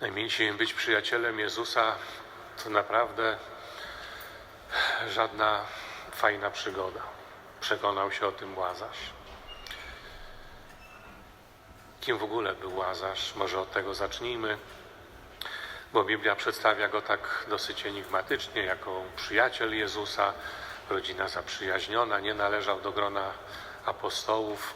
Najmilsi być przyjacielem Jezusa to naprawdę żadna fajna przygoda. Przekonał się o tym Łazarz. Kim w ogóle był Łazarz? Może od tego zacznijmy, bo Biblia przedstawia go tak dosyć enigmatycznie, jako przyjaciel Jezusa, rodzina zaprzyjaźniona, nie należał do grona apostołów.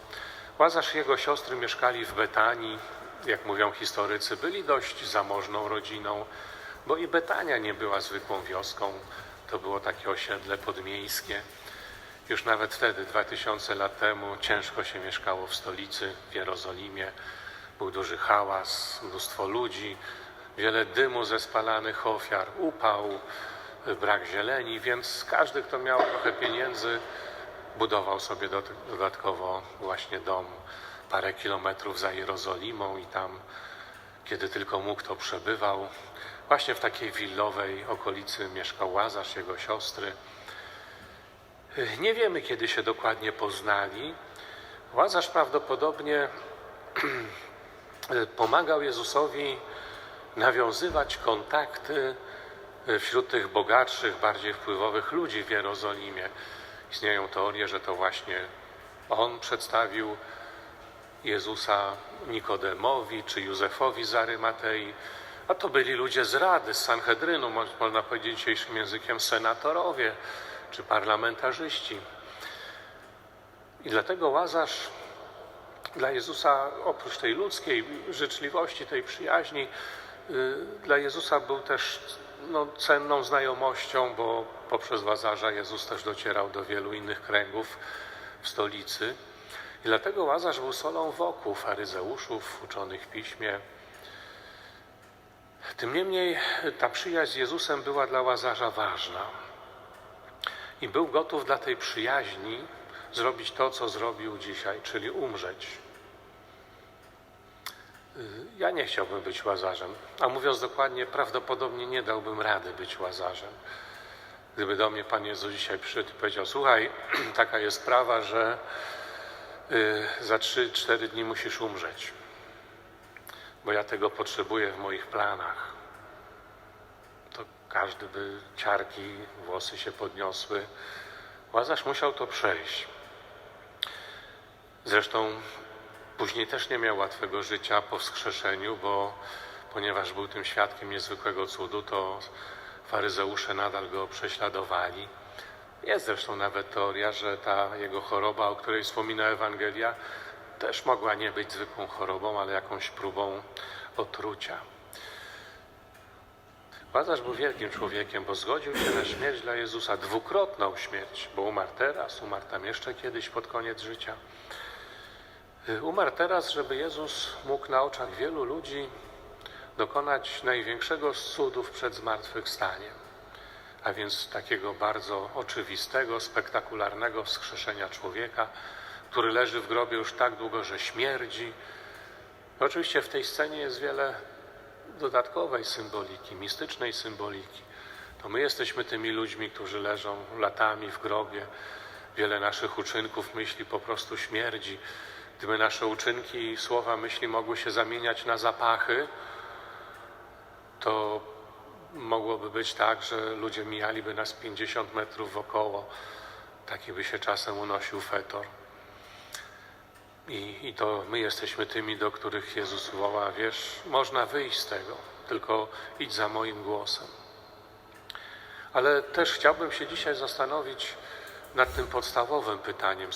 Łazarz i jego siostry mieszkali w Betanii, jak mówią historycy, byli dość zamożną rodziną, bo i Betania nie była zwykłą wioską, to było takie osiedle podmiejskie. Już nawet wtedy, 2000 lat temu, ciężko się mieszkało w stolicy, w Jerozolimie. Był duży hałas, mnóstwo ludzi, wiele dymu ze spalanych ofiar, upał, brak zieleni, więc każdy, kto miał trochę pieniędzy, budował sobie do, dodatkowo właśnie dom parę kilometrów za Jerozolimą i tam, kiedy tylko mógł, to przebywał. Właśnie w takiej willowej okolicy mieszkał Łazarz, jego siostry. Nie wiemy, kiedy się dokładnie poznali. Łazarz prawdopodobnie pomagał Jezusowi nawiązywać kontakty wśród tych bogatszych, bardziej wpływowych ludzi w Jerozolimie. Istnieją teorie, że to właśnie on przedstawił Jezusa Nikodemowi czy Józefowi z Arymatei, a to byli ludzie z Rady, z Sanhedrynu, można powiedzieć dzisiejszym językiem senatorowie czy parlamentarzyści. I dlatego Łazarz dla Jezusa, oprócz tej ludzkiej życzliwości, tej przyjaźni, dla Jezusa był też no, cenną znajomością, bo poprzez Łazarza Jezus też docierał do wielu innych kręgów w stolicy. I dlatego Łazarz był solą wokół faryzeuszów, uczonych w piśmie. Tym niemniej ta przyjaźń z Jezusem była dla Łazarza ważna. I był gotów dla tej przyjaźni zrobić to, co zrobił dzisiaj, czyli umrzeć. Ja nie chciałbym być łazarzem, a mówiąc dokładnie, prawdopodobnie nie dałbym rady być łazarzem. Gdyby do mnie Pan Jezus dzisiaj przyszedł i powiedział: Słuchaj, taka jest sprawa, że za 3-4 dni musisz umrzeć, bo ja tego potrzebuję w moich planach. To każdy by ciarki, włosy się podniosły. Łazarz musiał to przejść. Zresztą później też nie miał łatwego życia po wskrzeszeniu, bo ponieważ był tym świadkiem niezwykłego cudu, to faryzeusze nadal go prześladowali. Jest zresztą nawet teoria, że ta jego choroba, o której wspomina Ewangelia, też mogła nie być zwykłą chorobą, ale jakąś próbą otrucia. Łazarz był wielkim człowiekiem, bo zgodził się na śmierć dla Jezusa, dwukrotną śmierć, bo umarł teraz, umarł tam jeszcze kiedyś pod koniec życia. Umarł teraz, żeby Jezus mógł na oczach wielu ludzi dokonać największego z cudów przed zmartwychwstaniem, a więc takiego bardzo oczywistego, spektakularnego wskrzeszenia człowieka, który leży w grobie już tak długo, że śmierdzi. Oczywiście w tej scenie jest wiele dodatkowej symboliki, mistycznej symboliki. To my jesteśmy tymi ludźmi, którzy leżą latami w grobie. Wiele naszych uczynków, myśli po prostu śmierdzi. Gdyby nasze uczynki i słowa myśli mogły się zamieniać na zapachy, to mogłoby być tak, że ludzie mijaliby nas 50 metrów wokoło. Taki by się czasem unosił fetor. I, I to my jesteśmy tymi, do których Jezus woła, wiesz, można wyjść z tego, tylko idź za moim głosem. Ale też chciałbym się dzisiaj zastanowić nad tym podstawowym pytaniem.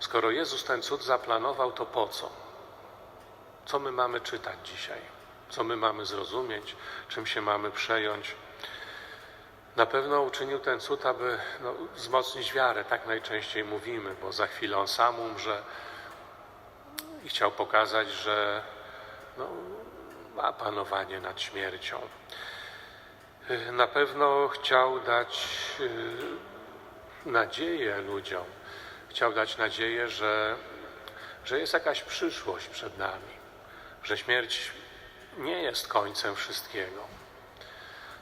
Skoro Jezus ten cud zaplanował, to po co? Co my mamy czytać dzisiaj? Co my mamy zrozumieć? Czym się mamy przejąć? Na pewno uczynił ten cud, aby no, wzmocnić wiarę, tak najczęściej mówimy, bo za chwilę on sam umrze i chciał pokazać, że no, ma panowanie nad śmiercią. Na pewno chciał dać nadzieję ludziom, chciał dać nadzieję, że, że jest jakaś przyszłość przed nami, że śmierć nie jest końcem wszystkiego.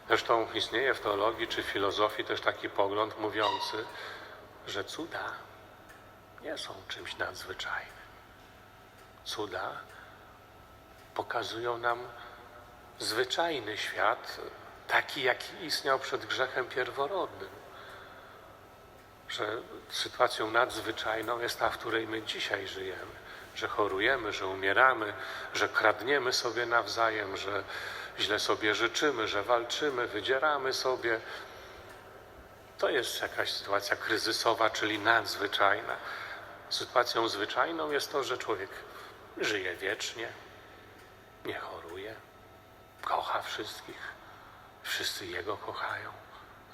Zresztą istnieje w teologii czy w filozofii też taki pogląd mówiący, że cuda nie są czymś nadzwyczajnym. Cuda pokazują nam zwyczajny świat, taki jaki istniał przed grzechem pierworodnym. Że sytuacją nadzwyczajną jest ta, w której my dzisiaj żyjemy. Że chorujemy, że umieramy, że kradniemy sobie nawzajem, że źle sobie życzymy, że walczymy, wydzieramy sobie. To jest jakaś sytuacja kryzysowa, czyli nadzwyczajna. Sytuacją zwyczajną jest to, że człowiek żyje wiecznie, nie choruje, kocha wszystkich, wszyscy Jego kochają.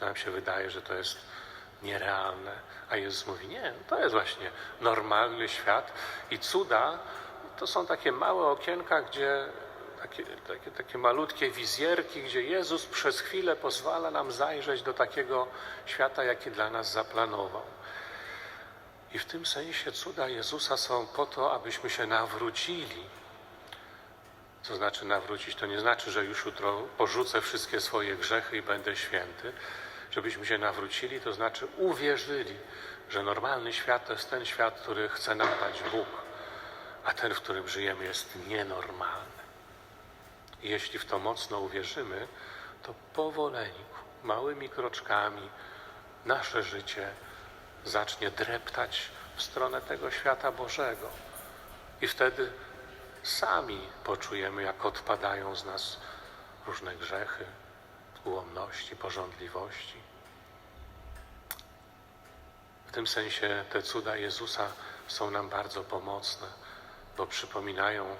Nam się wydaje, że to jest nierealne, a Jezus mówi, nie, to jest właśnie normalny świat i cuda to są takie małe okienka, gdzie takie, takie, takie malutkie wizjerki, gdzie Jezus przez chwilę pozwala nam zajrzeć do takiego świata, jaki dla nas zaplanował. I w tym sensie cuda Jezusa są po to, abyśmy się nawrócili. Co znaczy nawrócić? To nie znaczy, że już jutro porzucę wszystkie swoje grzechy i będę święty. Żebyśmy się nawrócili, to znaczy uwierzyli, że normalny świat to jest ten świat, który chce nam dać Bóg, a ten, w którym żyjemy, jest nienormalny. I jeśli w to mocno uwierzymy, to powoleńku, małymi kroczkami nasze życie zacznie dreptać w stronę tego świata Bożego. I wtedy sami poczujemy, jak odpadają z nas różne grzechy, ułomności, porządliwości. W tym sensie te cuda Jezusa są nam bardzo pomocne, bo przypominają,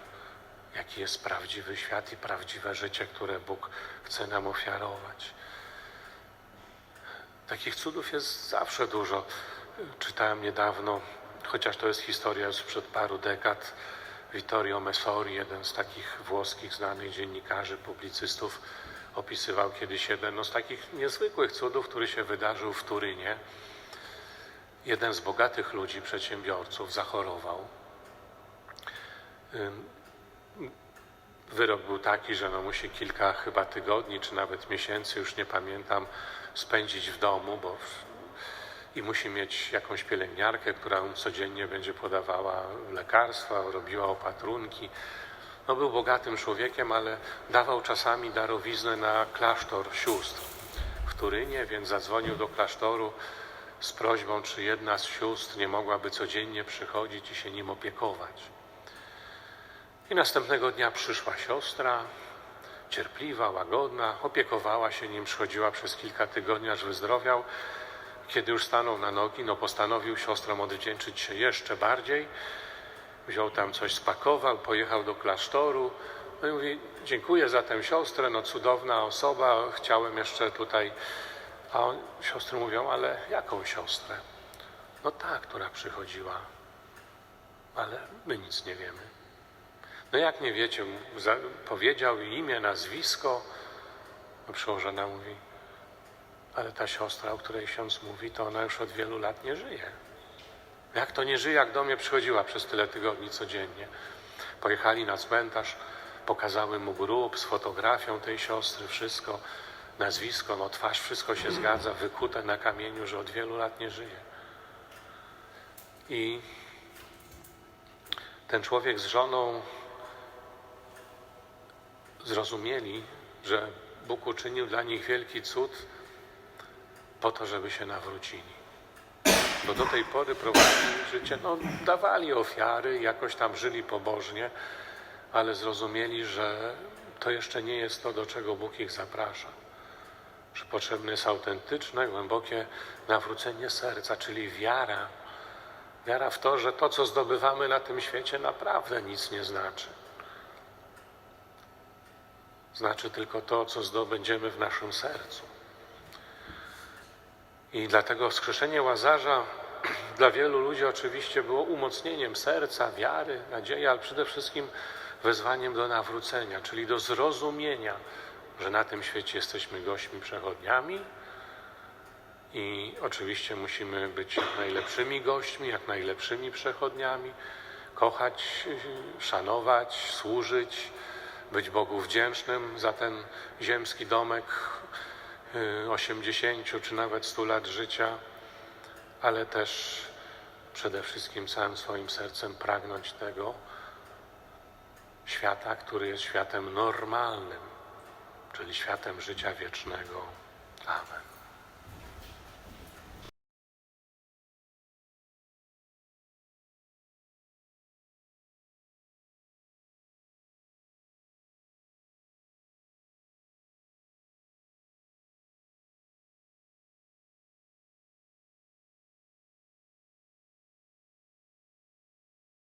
jaki jest prawdziwy świat i prawdziwe życie, które Bóg chce nam ofiarować. Takich cudów jest zawsze dużo. Czytałem niedawno, chociaż to jest historia sprzed paru dekad, Vittorio Messori, jeden z takich włoskich znanych dziennikarzy, publicystów, opisywał kiedyś jeden no, z takich niezwykłych cudów, który się wydarzył w Turynie. Jeden z bogatych ludzi, przedsiębiorców, zachorował. Wyrok był taki, że no musi kilka chyba tygodni, czy nawet miesięcy, już nie pamiętam, spędzić w domu, bo i musi mieć jakąś pielęgniarkę, która mu codziennie będzie podawała lekarstwa, robiła opatrunki. No, był bogatym człowiekiem, ale dawał czasami darowiznę na klasztor sióstr w Turynie, więc zadzwonił do klasztoru z prośbą, czy jedna z sióstr nie mogłaby codziennie przychodzić i się nim opiekować. I następnego dnia przyszła siostra, cierpliwa, łagodna, opiekowała się nim, przychodziła przez kilka tygodni, aż wyzdrowiał. Kiedy już stanął na nogi, no postanowił siostrom odwdzięczyć się jeszcze bardziej. Wziął tam coś, spakował, pojechał do klasztoru. No i mówi, dziękuję za tę siostrę, no cudowna osoba, chciałem jeszcze tutaj... A on, siostry mówią, ale jaką siostrę? No ta, która przychodziła. Ale my nic nie wiemy. No jak nie wiecie, powiedział imię, nazwisko. No przełożona mówi, ale ta siostra, o której ksiądz mówi, to ona już od wielu lat nie żyje. Jak to nie żyje, jak do mnie przychodziła przez tyle tygodni codziennie. Pojechali na cmentarz, pokazały mu grób z fotografią tej siostry, wszystko, nazwisko, no twarz, wszystko się zgadza, wykute na kamieniu, że od wielu lat nie żyje. I ten człowiek z żoną zrozumieli, że Bóg uczynił dla nich wielki cud po to, żeby się nawrócili. Bo do tej pory prowadzili życie, no dawali ofiary, jakoś tam żyli pobożnie, ale zrozumieli, że to jeszcze nie jest to, do czego Bóg ich zaprasza. Że potrzebne jest autentyczne, głębokie nawrócenie serca, czyli wiara. Wiara w to, że to, co zdobywamy na tym świecie, naprawdę nic nie znaczy. Znaczy tylko to, co zdobędziemy w naszym sercu. I dlatego wskrzeszenie Łazarza dla wielu ludzi oczywiście było umocnieniem serca, wiary, nadziei, ale przede wszystkim wezwaniem do nawrócenia, czyli do zrozumienia, że na tym świecie jesteśmy gośćmi przechodniami i oczywiście musimy być jak najlepszymi gośćmi, jak najlepszymi przechodniami, kochać, szanować, służyć, być Bogu wdzięcznym za ten ziemski domek 80 czy nawet 100 lat życia, ale też przede wszystkim całym swoim sercem pragnąć tego świata, który jest światem normalnym, czyli światem życia wiecznego. Amen.